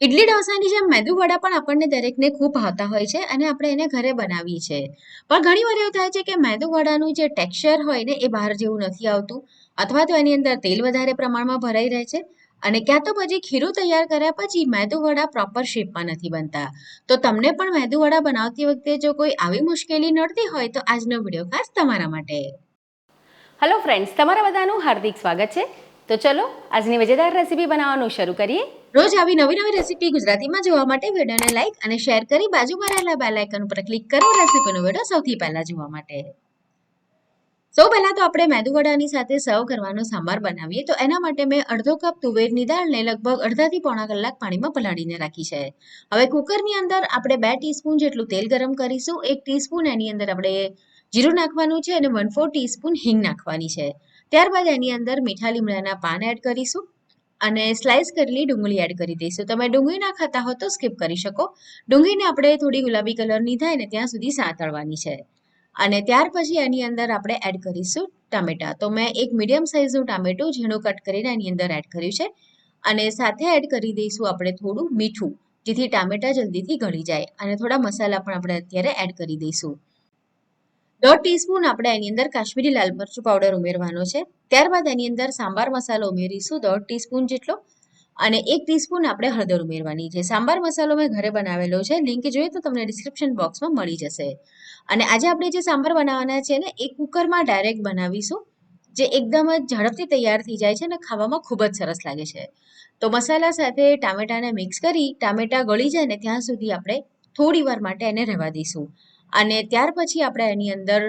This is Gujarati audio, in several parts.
ઇડલી ઢોસાની જેમ મેદુ વડા પણ આપણને દરેકને ખૂબ ભાવતા હોય છે અને આપણે એને ઘરે બનાવીએ છીએ. પણ ઘણી વાર એવું થાય છે કે મેદુ વડાનું જે ટેક્સચર હોય ને એ બહાર જેવું નથી આવતું અથવા તો એની અંદર તેલ વધારે પ્રમાણમાં ભરાઈ રહે છે અને ક્યાં તો પછી ખીરું તૈયાર કર્યા પછી મેદુ વડા પ્રોપર શેપમાં નથી બનતા. તો તમને પણ મેદુ વડા બનાવતી વખતે જો કોઈ આવી મુશ્કેલી નડતી હોય તો આજનો વીડિયો ખાસ તમારા માટે. હેલો ફ્રેન્ડ્સ તમારા બધાનું હાર્દિક સ્વાગત છે. તો ચલો, આજની મજેદાર રેસીપી બનાવવાનું શરૂ કરીએ. રોજ આવી નવી નવી રેસીપી ગુજરાતીમાં જોવા માટે વિડીયોને લાઈક અને શેર કરી બાજુમાં રહેલા બેલ આઇકન ઉપર ક્લિક કરો રેસીપીનો વીડિયો સૌથી પહેલા જોવા માટે. સૌ પહેલાં તો આપણે મેદુવડાની સાથે સર્વ કરવાનો સાંભાર બનાવીએ. તો એના માટે મેં અડધો કપ તુવેરની દાળને લગભગ અડધાથી પોણા કલાક પાણીમાં પલાળીને રાખી છે. હવે કુકરની અંદર આપણે બે ટીસ્પૂન જેટલું તેલ ગરમ કરીશું. એક ટીસ્પૂન એની અંદર આપણે જીરું નાખવાનું છે અને વન ફોર ટીસ્પૂન હિંગ નાખવાની છે. ત્યારબાદ એની અંદર મીઠા લીમડાના પાન એડ કરીશું અને સ્લાઇસ કરેલી ડુંગળી એડ કરી દઈશું. તમે ડુંગળી ના ખાતા હો તો સ્કીપ કરી શકો. ડુંગળીને આપણે થોડી ગુલાબી કલરની થાય ને ત્યાં સુધી સાંતળવાની છે. અને ત્યાર પછી એની અંદર આપણે એડ કરીશું ટામેટા. તો મેં એક મીડિયમ સાઇઝનું ટામેટું ઝીણું કટ કરીને એની અંદર એડ કર્યું છે. અને સાથે એડ કરી દઈશું આપણે થોડું મીઠું, જેથી ટામેટા જલ્દીથી ગળી જાય. અને થોડા મસાલા પણ આપણે અત્યારે એડ કરી દઈશું. દોઢ ટીસ્પૂન આપણે એની અંદર કાશ્મીરી લાલ મરચું પાવડર ઉમેરવાનો છે. ત્યારબાદ એની અંદર સાંભાર મસાલો ઉમેરીશું દોઢ ટીસ્પૂન જેટલો. અને એક ટીસ્પૂન આપણે હળદર ઉમેરવાની છે. સાંભાર મસાલો મેં ઘરે બનાવેલો છે. લિંક જોઈએ તો તમને ડિસ્ક્રિપ્શન બોક્સમાં મળી જશે. અને આજે આપણે જે સાંભાર બનાવવાના છે ને, એ કુકરમાં ડાયરેક્ટ બનાવીશું. જે એકદમ જ ઝડપથી તૈયાર થઈ જાય છે અને ખાવામાં ખૂબ જ સરસ લાગે છે. તો મસાલા સાથે ટામેટાને મિક્સ કરી, ટામેટા ગળી જાય ને, ત્યાં સુધી આપણે થોડી વાર માટે એને રહેવા દઈશું. અને ત્યાર પછી આપણે એની અંદર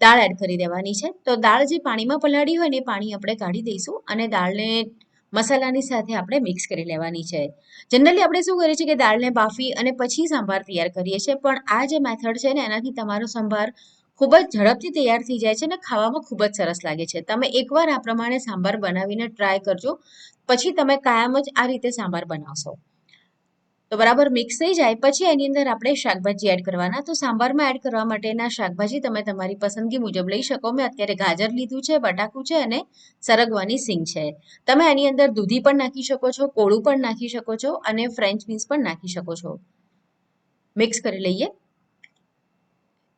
દાળ એડ કરી દેવાની છે. તો દાળ જે પાણીમાં પલાળી હોય ને એ પાણી આપણે કાઢી દઈશું અને દાળને મસાલાની સાથે આપણે મિક્સ કરી લેવાની છે. જનરલી આપણે શું કરીએ છીએ કે દાળને બાફી અને પછી સાંભાર તૈયાર કરીએ છીએ. પણ આ જે મેથડ છે ને, એનાથી તમારો સંભાર ખૂબ જ ઝડપથી તૈયાર થઈ જાય છે અને ખાવામાં ખૂબ જ સરસ લાગે છે. તમે એકવાર આ પ્રમાણે સાંભાર બનાવીને ટ્રાય કરજો. પછી તમે કાયમ જ આ રીતે સાંભાર બનાવશો. તો બરાબર મિક્સ થઈ જાય. પછી એની અંદર આપણે શાકભાજી એડ કરવાના. તો સાંભારમાં એડ કરવા માટેના શાકભાજી તમે તમારી પસંદગી મુજબ લઈ શકો. મેં અત્યારે ગાજર લીધું છે, બટાકું છે અને સરગવાની સિંગ છે. તમે એની અંદર દૂધી પણ નાખી શકો છો, કોળું પણ નાખી શકો છો અને ફ્રેન્ચ બીન્સ પણ નાખી શકો છો. મિક્સ કરી લઈએ.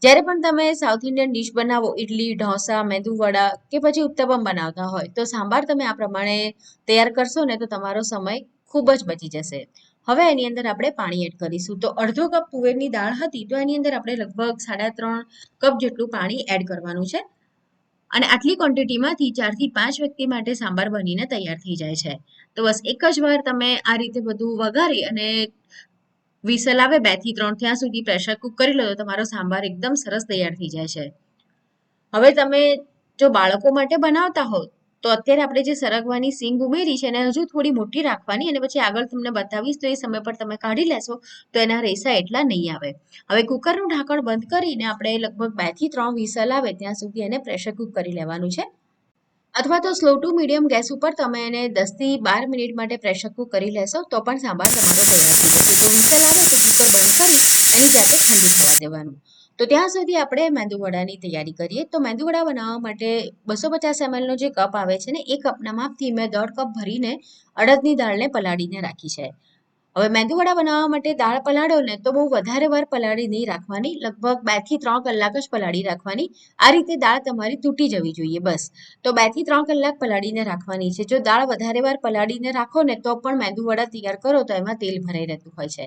જ્યારે પણ તમે સાઉથ ઇન્ડિયન ડીશ બનાવો ઇડલી ઢોસા મેંદુવડા કે પછી ઉત્તપમ બનાવતા હોય, તો સાંભાર તમે આ પ્રમાણે તૈયાર કરશો ને તો તમારો સમય ખૂબ જ બચી જશે. હવે એની અંદર આપણે પાણી એડ કરીશું. તો અડધો કપ તુવેરની દાળ હતી, તો એની અંદર આપણે લગભગ સાડા ત્રણ કપ જેટલું પાણી એડ કરવાનું છે. અને આટલી ક્વોન્ટિટીમાંથી ચારથી પાંચ વ્યક્તિ માટે સાંભાર બનીને તૈયાર થઈ જાય છે. તો બસ એક જ વાર તમે આ રીતે બધું વઘારી અને વિસલ આવે બેથી ત્રણ ત્યાં સુધી પ્રેશર કુક કરી લો તો તમારો સાંભાર એકદમ સરસ તૈયાર થઈ જાય છે. હવે તમે જો બાળકો માટે બનાવતા હો તો અત્યારે આપણે જે સરગવાની સિંગ ઉમેરી છે એને હજુ થોડી મોટી રાખવાની અને પછી આગળ તમને બતાવીશ, તો એ સમય પર તમે કાઢી લેશો, તો એના રેસા એટલા નહીં આવે. હવે કુકરનું ઢાંકણ બંધ કરીને આપણે લગભગ બેથી ત્રણ વિસલ આવે ત્યાં સુધી એને પ્રેશર કુક કરી લેવાનું છે. અથવા તો સ્લો ટુ મીડિયમ ગેસ ઉપર તમે એને દસથી બાર મિનિટ માટે પ્રેશર કુક કરી લેશો, તો પણ સાંભાર તમારો તૈયાર થઈ જશે. તો વિસલ આવે તો કુકર બંધ કરી એની જાતે ઠંડુ થવા દેવાનું. તો ત્યાં સુધી આપણે મેંદુવડાની તૈયારી કરીએ. તો મેંદુવડા બનાવવા માટે બસો પચાસ એમએલનો જે કપ આવે છે ને, એ કપના માપથી મેં દોઢ કપ ભરીને અડદની દાળને પલાળીને રાખી છે. હવે મેંદુવડા બનાવવા માટે દાળ પલાળો ને, તો બહુ વધારે વાર પલાળી નહીં રાખવાની. લગભગ બેથી ત્રણ કલાક જ પલાળી રાખવાની. આ રીતે દાળ તમારી તૂટી જવી જોઈએ, બસ. તો બેથી ત્રણ કલાક પલાળીને રાખવાની છે. જો દાળ વધારે વાર પલાળીને રાખો ને, તો પણ મેંદુવડા તૈયાર કરો તો એમાં તેલ ભરાઈ રહેતું હોય છે.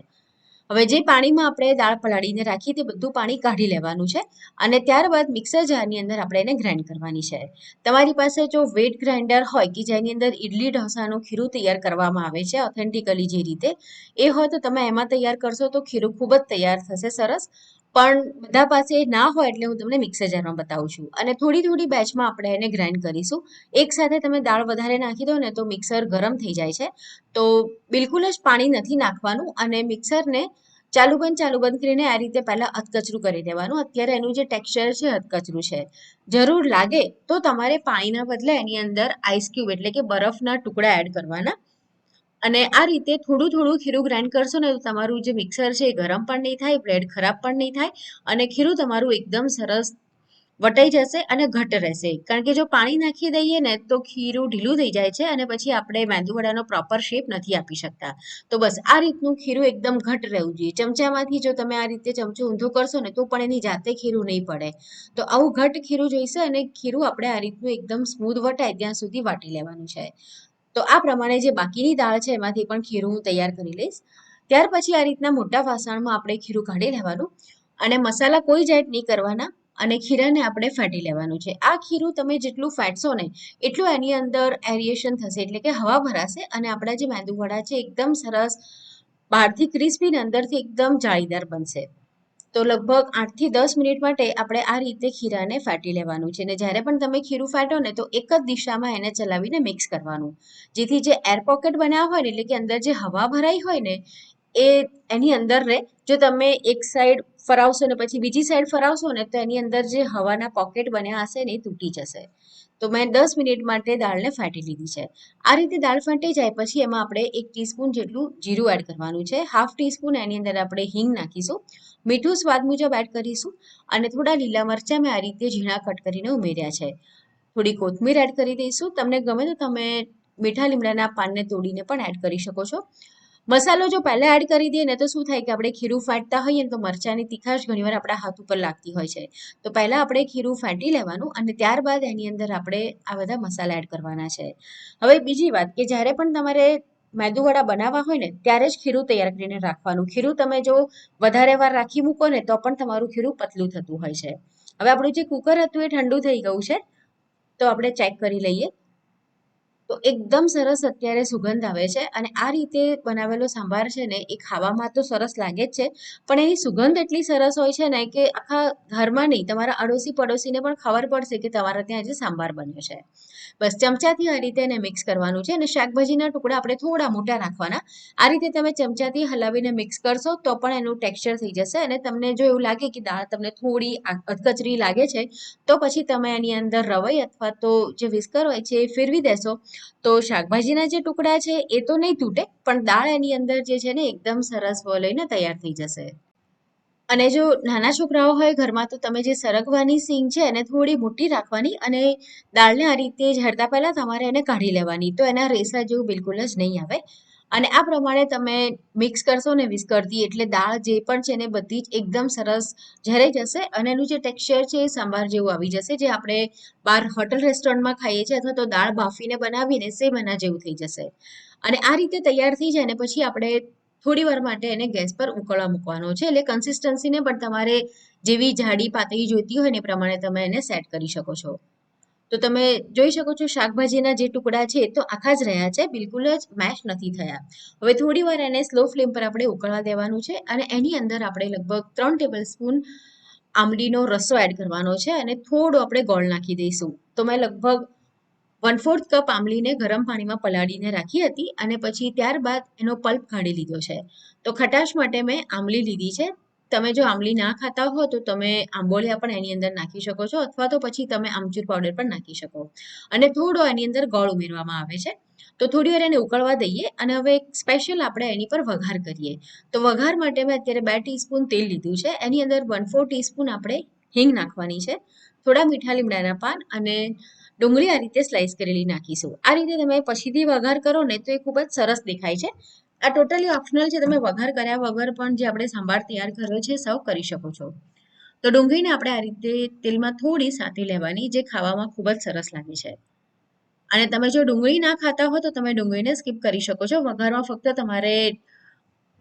હવે જે પાણીમાં આપણે દાળ પલાળીને રાખી તે બધું પાણી કાઢી લેવાનું છે અને ત્યારબાદ મિક્સર જારની અંદર આપણે એને ગ્રાઇન્ડ કરવાની છે. તમારી પાસે જો વેટ ગ્રાઇન્ડર હોય કે જેની અંદર ઇડલી ઢોસાનું ખીરું તૈયાર કરવામાં આવે છે ઓથેન્ટિકલી જે રીતે, એ હોય તો તમે એમાં તૈયાર કરશો તો ખીરું ખૂબ જ તૈયાર થશે સરસ. પણ બધા પાસે ના હોય એટલે હું તમને મિક્સર જારમાં બતાવું છું. અને થોડી થોડી બેચમાં આપણે એને ગ્રાઇન્ડ કરીશું. એક સાથે તમે દાળ વધારે નાખી દો ને તો મિક્સર ગરમ થઈ જાય છે. તો બિલકુલ જ પાણી નથી નાખવાનું અને મિક્સરને ચાલુ બંધ ચાલુ બંધ કરીને આ રીતે પહેલાં અધકચરું કરી દેવાનું. અત્યારે એનું જે ટેક્સચર છે અધકચરું છે. જરૂર લાગે તો તમારે પાણીના બદલે એની અંદર આઈસ ક્યુબ એટલે કે બરફના ટુકડા એડ કરવાના. અને આ રીતે થોડું થોડું ખીરું ગ્રાઇન્ડ કરશો ને તો તમારું જે મિક્સર છે એ ગરમ પણ નહીં થાય બ્રેડ ખરાબ પણ નહીં થાય અને ખીરું તમારું એકદમ સરસ વટાઈ જશે અને ઘટ રહેશે. કારણ કે જો પાણી નાખી દઈએ ને તો ખીરું ઢીલું થઈ જાય છે અને પછી આપણે મેંદુવડાનો પ્રોપર શેપ નથી આપી શકતા. તો બસ આ રીતનું ખીરું એકદમ ઘટ રહેવું જોઈએ. ચમચામાંથી જો તમે આ રીતે ચમચો ઊંધો કરશો ને તો પણ એની જાતે ખીરું નહીં પડે. તો આવું ઘટ ખીરું જોઈશે અને ખીરું આપણે આ રીતનું એકદમ સ્મૂધ વટાય ત્યાં સુધી વાટી લેવાનું છે. તો આ પ્રમાણે જે બાકીની દાળ છે એમાંથી પણ ખીરું હું તૈયાર કરી લઈશ. ત્યાર પછી આ રીતના મોટા વાસણમાં આપણે ખીરું કાઢી લેવાનું અને મસાલા કોઈ જાત નહીં કરવાના અને ખીરાને આપણે ફેટી લેવાનું છે. આ ખીરું તમે જેટલું ફેટશો ને એટલું એની અંદર એરિએશન થશે એટલે કે હવા ભરાશે અને આપણા જે મેંદુવડા છે, એકદમ સરસ બહારથી ક્રિસ્પી ને અંદરથી એકદમ જાળીદાર બનશે. તો લગભગ આઠથી દસ મિનિટ માટે આપણે આ રીતે ખીરાને ફાટી લેવાનું છે. અને જ્યારે પણ તમે ખીરું ફાટો ને તો એક જ દિશામાં એને ચલાવીને મિક્સ કરવાનું. જેથી જે એર પોકેટ બનાવ્યા હોય ને એટલે કે અંદર જે હવા ભરાઈ હોય ને એ એની અંદર રહે. જો તમે એક સાઈડ ફરાવશો ને પછી બીજી સાઈડ ફરાવશો ને, તો એની અંદર જે હવાના પોકેટ બન્યા હશે ને એ તૂટી જશે. તો મેં દસ મિનિટ માટે દાળને ફાટી લીધી છે. આ રીતે દાળ ફાટી જાય પછી એમાં આપણે એક ટીસ્પૂન જેટલું જીરું એડ કરવાનું છે. હાફ ટીસ્પૂન એની અંદર આપણે હિંગ નાખીશું. મીઠું સ્વાદ મુજબ એડ કરીશું અને થોડા લીલા મરચાં મેં આ રીતે ઝીણા કટ કરીને ઉમેર્યા છે. થોડી કોથમીર એડ કરી દઈશું. તમને ગમે તો તમે મીઠા લીમડાના પાનને તોડીને પણ એડ કરી શકો છો. મસાલો જો પહેલા એડ કરી દઈએ ને તો શું થાય કે આપણે ખીરું ફાટતા હોઈએ ને તો મરચાંની તીખાશ ઘણીવાર આપણા હાથ ઉપર લાગતી હોય છે. તો પહેલાં આપણે ખીરું ફાટી લેવાનું અને ત્યારબાદ એની અંદર આપણે આ બધા મસાલા એડ કરવાના છે. હવે બીજી વાત કે જ્યારે પણ તમારે મેદુવડા બનાવવા હોય ને ત્યારે જ ખીરું તૈયાર કરીને રાખવાનું. ખીરું તમે જો વધારે વાર રાખી મૂકો ને તો પણ તમારું ખીરું પતલું થતું હોય છે. હવે આપણું જે કુકર હતું એ ઠંડુ થઈ ગયું છે. તો આપણે ચેક કરી લઈએ. તો એકદમ સરસ અત્યારે સુગંધ આવે છે અને આ રીતે બનાવેલો સાંભાર છે ને, એ ખાવામાં તો સરસ લાગે જ છે. પણ એની સુગંધ એટલી સરસ હોય છે ને કે આખા ઘરમાં નહીં, તમારા અડોશી પડોશીને પણ ખબર પડશે કે તમારા ત્યાં આજે સાંભાર બન્યો છે. બસ ચમચાથી આ રીતે એને મિક્સ કરવાનું છે અને શાકભાજીના ટુકડા આપણે થોડા મોટા રાખવાના આ રીતે તમે ચમચાથી હલાવીને મિક્સ કરશો તો પણ એનું ટેક્સચર થઈ જશે અને તમને જો એવું લાગે કે દાળ તમને થોડી અધકચરી લાગે છે, તો પછી તમે એની અંદર રવઈ અથવા તો જે વિસ્કર હોય છે એ ફેરવી દેશો. તો શાકભાજીના જે ટુકડા છે, એ તો નહીં તૂટે, પણ દાળ એની અંદર જે છે ને, એકદમ સરસ લઈને તૈયાર થઈ જશે. અને જો નાના છોકરાઓ હોય ઘરમાં, તો તમે જે સરગવાની સીંગ છે, એને થોડી મોટી રાખવાની અને દાળને આ રીતે ઝરતા પહેલાં તમારે એને કાઢી લેવાની. તો એના રેસા જેવું બિલકુલ જ નહીં આવે. અને આ પ્રમાણે તમે મિક્સ કરશો ને વિસ્કરથી એટલે દાળ જે પણ છે ને બધી જ એકદમ સરસ ઝરાઈ જશે અને એનું જે ટેક્સચર છે એ સાંભાર જેવું આવી જશે. જે આપણે બહાર હોટલ રેસ્ટોરન્ટમાં ખાઈએ છીએ અથવા તો દાળ બાફીને બનાવીને સેમ એના જેવું થઈ જશે. અને આ રીતે તૈયાર થઈ જાય ને પછી આપણે થોડી વાર માટે એને ગેસ પર ઉકળવા મૂકવાનો છે. એટલે કન્સિસ્ટન્સીને પણ તમારે જેવી જાડી પાતળી જોઈતી હોય ને પ્રમાણે તમે એને સેટ કરી શકો છો. તો તમે જોઈ શકો છો શાકભાજીના જે ટુકડા છે તો આખા જ રહ્યા છે, બિલકુલ જ મેશ નથી થયા. હવે થોડી વાર એને સ્લો ફ્લેમ પર આપણે ઉકળવા દેવાનું છે અને એની અંદર આપણે લગભગ ત્રણ ટેબલ સ્પૂન આમલીનો રસો એડ કરવાનો છે અને થોડો આપણે ગોળ નાખી દઈશું. તો મેં લગભગ વન ફોર્થ કપ આમલીને ગરમ પાણીમાં પલાળીને રાખી હતી અને પછી ત્યારબાદ એનો પલ્પ કાઢી લીધો છે. તો ખટાશ માટે મેં આમલી લીધી છે. તમે જો આંબલી ના ખાતા હો, તો તમે આંબોળિયા પણ એની અંદર નાખી શકો છો, અથવા તો પછી તમે આમચૂર પાવડર પણ નાખી શકો. અને થોડો એની અંદર ગોળ ઉમેરવામાં આવે છે. તો થોડી વાર એને ઉકળવા દઈએ અને હવે એક સ્પેશિયલ આપણે એની પર વઘાર કરીએ. તો વઘાર માટે મેં અત્યારે બે ટીસ્પૂન તેલ લીધું છે. એની અંદર વન ફોર ટીસ્પૂન આપણે હિંગ નાખવાની છે. થોડા મીઠા લીમડાના પાન અને ડુંગળી આ રીતે સ્લાઇસ કરેલી નાખીશું. આ રીતે તમે પછીથી વઘાર કરો ને તો એ ખૂબ જ સરસ દેખાય છે. આ ટોટલી ઓપ્શનલ છે. તમે વઘાર કર્યા વગર પણ જે આપણે સાંભાર તૈયાર કર્યો છે સર્વ કરી શકો છો. તો ડુંગળીને આપણે આ રીતે તેલમાં થોડી સાતી લેવાની, જે ખાવામાં ખૂબ જ સરસ લાગે છે. અને તમે જો ડુંગળી ના ખાતા હો, તો તમે ડુંગળીને સ્કીપ કરી શકો છો. વઘારમાં ફક્ત તમારે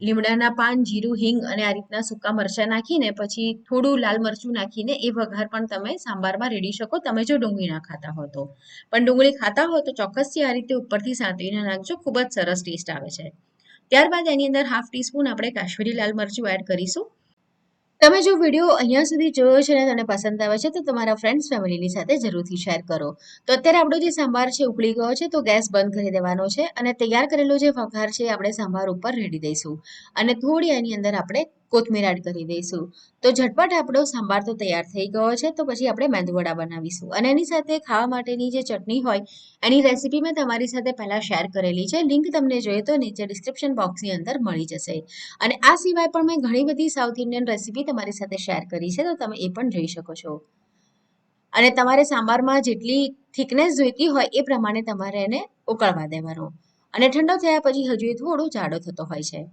લીમડાના પાન, જીરું, હિંગ અને આ રીતના સૂકા મરચાં નાખીને, પછી થોડું લાલ મરચું નાખીને એ વઘાર પણ તમે સાંભારમાં રેડી શકો, તમે જો ડુંગળી ના ખાતા હો તો. પણ ડુંગળી ખાતા હો તો ચોક્કસથી આ રીતે ઉપરથી સાંતળીને નાખજો, ખૂબ જ સરસ ટેસ્ટ આવે છે. ત્યારબાદ એની અંદર હાફ ટીસ્પૂન આપણે કાશ્મીરી લાલ મરચું એડ કરીશું. તમે જો વીડિયો અહીંયા સુધી જોયો છે ને તને પસંદ આવે છે, તો તમારા ફ્રેન્ડ્સ ફેમિલીની સાથે જરૂરથી શેર કરો. તો અત્યારે આપણો જે સાંભાર છે, ઉકળી ગયો છે, તો ગેસ બંધ કરી દેવાનો છે અને તૈયાર કરેલો જે વઘાર છે આપણે સાંભાર ઉપર રેડી દઈશું. અને થોડી એની અંદર આપણે કોથમીર એડ કરી દઈશું. તો ઝટપટ આપણો સાંભાર તો તૈયાર થઈ ગયો છે, તો પછી આપણે મેંદુવડા બનાવીશું. અને એની સાથે ખાવા માટેની જે ચટણી હોય, એની રેસીપી મેં તમારી સાથે પહેલાં શેર કરેલી છે. લિંક તમને જોઈએ તો નીચે ડિસ્ક્રિપ્શન બોક્સની અંદર મળી જશે. અને આ સિવાય પણ મેં ઘણી બધી સાઉથ ઇન્ડિયન રેસીપી તમારી સાથે શેર કરી છે, તો તમે એ પણ જોઈ શકો છો. અને તમારે સાંભારમાં જેટલી થિકનેસ જોઈતી હોય, એ પ્રમાણે તમારે એને ઉકળવા દેવાનો. અને ઠંડો થયા પછી હજુ એ થોડો જાડો થતો હોય છે.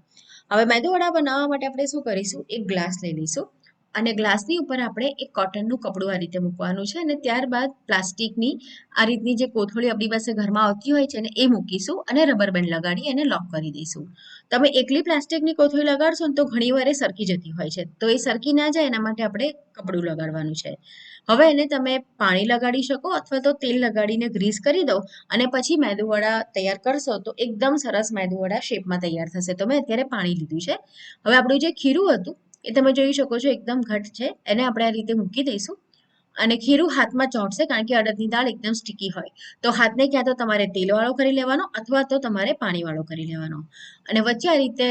હવે મેદુવડા બનાવવા માટે આપણે શું કરીશું? એક ગ્લાસ લઈ લઈશું. અને ગ્લાસની ઉપર આપણે એક કોટનનું કપડું આ રીતે મૂકવાનું છે અને ત્યારબાદ પ્લાસ્ટિકની આ રીતની જે કોથળી આપણી પાસે ઘરમાં આવતી હોય છે ને એ મૂકીશું અને રબર બેન્ડ લગાડી એને લોક કરી દઈશું. તમે એકલી પ્લાસ્ટિકની કોથળી લગાડશો ને તો ઘણીવાર સરકી જતી હોય છે. તો એ સરકી ના જાય એના માટે આપણે કપડું લગાડવાનું છે. હવે એને તમે પાણી લગાડી શકો અથવા તો તેલ લગાડીને ગ્રીસ કરી દો અને પછી મેદુવડા તૈયાર કરશો તો એકદમ સરસ મેદુવડા શેપમાં તૈયાર થશે. તો મેં અત્યારે પાણી લીધું છે. હવે આપણું જે ખીરું હતું એ તમે જોઈ શકો છો એકદમ ઘટ છે. એને આપણે આ રીતે મૂકી દઈશું અને ખીરું હાથમાં ચોંટશે કારણ કે અડદની દાળ એકદમ સ્ટીકી હોય. તો હાથને ક્યાં તો તમારે તેલવાળો કરી લેવાનો અથવા તો તમારે પાણીવાળો કરી લેવાનો. અને વચ્ચે આ રીતે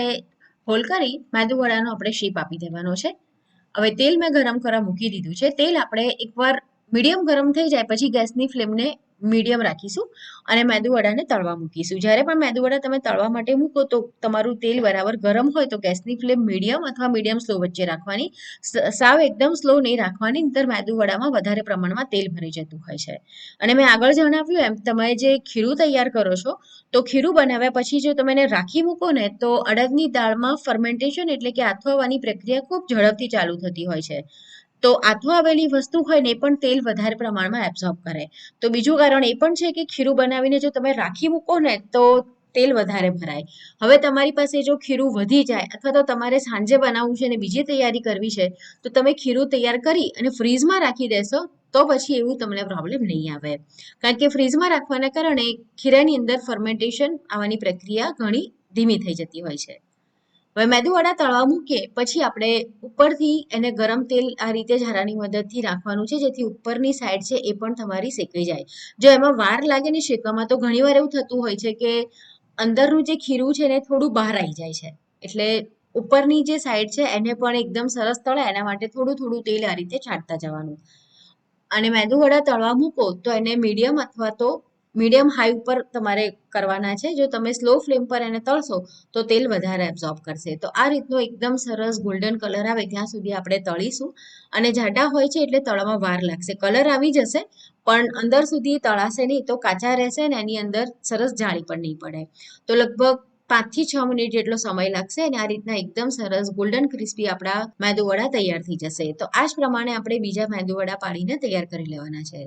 હોલ કરી મેદુવડાનો આપણે શેપ આપી દેવાનો છે. હવે તેલ મેં ગરમ કરવા મૂકી દીધું છે. તેલ આપણે એકવાર મીડિયમ ગરમ થઈ જાય, પછી ગેસની ફ્લેમને મીડિયમ રાખીશું અને મેદુવડાને તળવા મૂકીશું. જ્યારે પણ મેદુવડા તમે તળવા માટે મૂકો તો તમારું તેલ બરાબર ગરમ હોય તો ગેસની ફ્લેમ મીડિયમ અથવા મીડિયમ સ્લો વચ્ચે રાખવાની. સાવ એકદમ સ્લો નહીં રાખવાની, નહીંતર મેદુવડામાં વધારે પ્રમાણમાં તેલ ભરી જતું હોય છે. અને મેં આગળ જણાવ્યું એમ, તમે જે ખીરું તૈયાર કરો છો, તો ખીરું બનાવ્યા પછી જો તમે એને રાખી મૂકો ને, તો અડદની દાળમાં ફર્મેન્ટેશન એટલે કે આથવાવાની પ્રક્રિયા ખૂબ ઝડપથી ચાલુ થતી હોય છે. તો આથો આવેલી વસ્તુ હોય ને પણ તેલ વધારે પ્રમાણમાં એબ્ઝોર્બ કરે. તો બીજું કારણ એ પણ છે કે ખીરું બનાવીને જો તમે રાખી મૂકો ને તો તેલ વધારે ભરાય. હવે તમારી પાસે જો ખીરું વધી જાય અથવા તો તમારે સાંજે બનાવવું છે અને બીજી તૈયારી કરવી છે, તો તમે ખીરું તૈયાર કરી અને ફ્રીઝમાં રાખી દેશો, તો પછી એવું તમને પ્રોબ્લેમ નહીં આવે. કારણ કે ફ્રીઝમાં રાખવાના કારણે ખીરાની અંદર ફર્મેન્ટેશન આવવાની પ્રક્રિયા ઘણી ધીમી થઈ જતી હોય છે. હવે મેદુવડા તળવા મૂકીએ, પછી આપણે ઉપરથી એને ગરમ તેલ આ રીતે ઝારાની મદદથી રાખવાનું છે, જેથી ઉપરની સાઈડ છે એ પણ તમારી શેકાઈ જાય. જો એમાં વાર લાગે ને શેકવામાં તો ઘણીવાર એવું થતું હોય છે કે અંદરનું જે ખીરું છે ને થોડું બહાર આવી જાય છે. એટલે ઉપરની જે સાઈડ છે એને પણ એકદમ સરસ તળે, એના માટે થોડું થોડું તેલ આ રીતે છાંટતા જવાનું. અને મેદુવડા તળવા મૂકો, તો એને મીડિયમ અથવા તો મીડિયમ હાઈ ઉપર તમારે કરવાના છે. જો તમે સ્લો ફ્લેમ પર એને તળશો, તો તેલ વધારે એબ્ઝોર્બ કરશે. તો આ રીતનો એકદમ સરસ ગોલ્ડન કલર આવે, ત્યાં સુધી આપણે તળીશું. અને જાડા હોય છે એટલે તળવામાં વાર લાગશે. કલર આવી જશે, પણ અંદર સુધી તળાશે નહીં, તો કાચા રહેશે ને એની અંદર સરસ જાળી પણ નહીં પડે. તો લગભગ પાંચથી છ મિનિટ જેટલો સમય લાગશે અને આ રીતના એકદમ સરસ ગોલ્ડન ક્રિસ્પી આપણા મેદુવડા તૈયાર થઈ જશે. તો આ જ પ્રમાણે આપણે બીજા મેદુવડા પાડીને તૈયાર કરી લેવાના છે.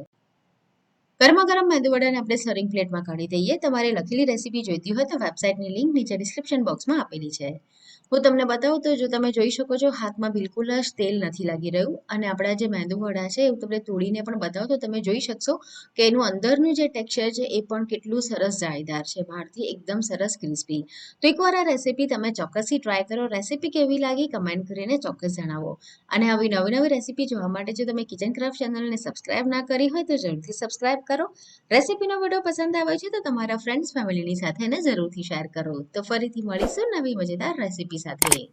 ગરમા ગરમ મેદુવડાને આપણે સર્વિંગ પ્લેટમાં કાઢી દઈએ. તમારે લખેલી રેસીપી જોઈતી હોય તો વેબસાઇટની લિંક નીચે ડિસ્ક્રિપ્શન બોક્સમાં આપેલી છે. હું તમને બતાવું તો જો તમે જોઈ શકો છો, હાથમાં બિલકુલ જ તેલ નથી લાગી રહ્યું અને આપણા જે મેંદુવડા છે એવું તમને તોડીને પણ બતાવો તો તમે જોઈ શકશો કે એનું અંદરનું જે ટેક્સચર છે એ પણ કેટલું સરસ જાળીદાર છે, બહારથી એકદમ સરસ ક્રિસ્પી. તો એકવાર આ રેસીપી તમે ચોક્કસથી ટ્રાય કરો, રેસીપી કેવી લાગી કમેન્ટ કરીને ચોક્કસ જણાવો. અને આવી નવી નવી રેસીપી જોવા માટે જો તમે કિચન ક્રાફ્ટ ચેનલને સબસ્ક્રાઇબ ના કરી હોય તો જરૂરથી સબસ્ક્રાઇબ કરો. રેસીપીનો વીડિયો પસંદ આવે છે તો તમારા ફ્રેન્ડ્સ ફેમિલીની સાથે એને જરૂરથી શેર કરો. તો ફરીથી મળીશું નવી મજેદાર રેસીપી સાથે